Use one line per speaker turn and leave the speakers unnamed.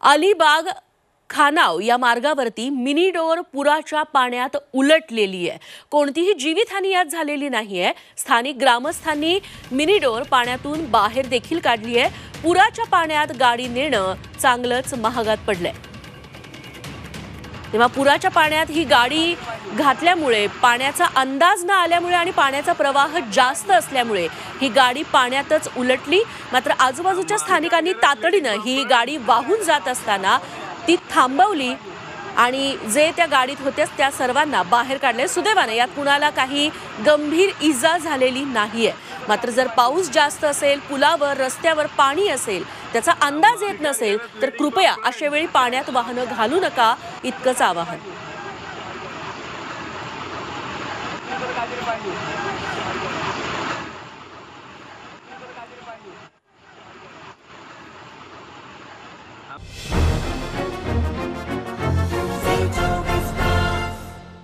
अलिबाग खानाव या मार्गावरती mini door पुराच्या पाण्यात उलटलेली आहे. कोणतीही जीवितहानी यात झालेली नाही आहे. स्थानिक ग्रामस्थांनी मिनी डोअर पाण्यातून बाहेर देखील काढली आहे. पुराच्या पाण्यात गाडी नेणं चांगलंच महागात पडलंय. तेव्हा पुराच्या पाण्यात ही गाडी घातल्यामुळे पाण्याचा अंदाज न आल्यामुळे आणि पाण्याचा प्रवाह जास्त असल्यामुळे ही गाडी पाण्यातच उलटली. मात्र आजूबाजूच्या स्थानिकांनी तातडीनं ही गाडी वाहून जात असताना ती थांबवली आणि जे त्या गाडीत होत्या त्या सर्वांना बाहेर काढले. सुदैवाने यात कुणाला काही गंभीर इजा झालेली नाहीये. मात्र जर पाऊस जास्त असेल पुलावर रस्त्यावर पाणी असेल त्याचा अंदाज येत नसेल तर कृपया अशा वेळी पाण्यात वाहनं घालू नका इतकंच आवाहन.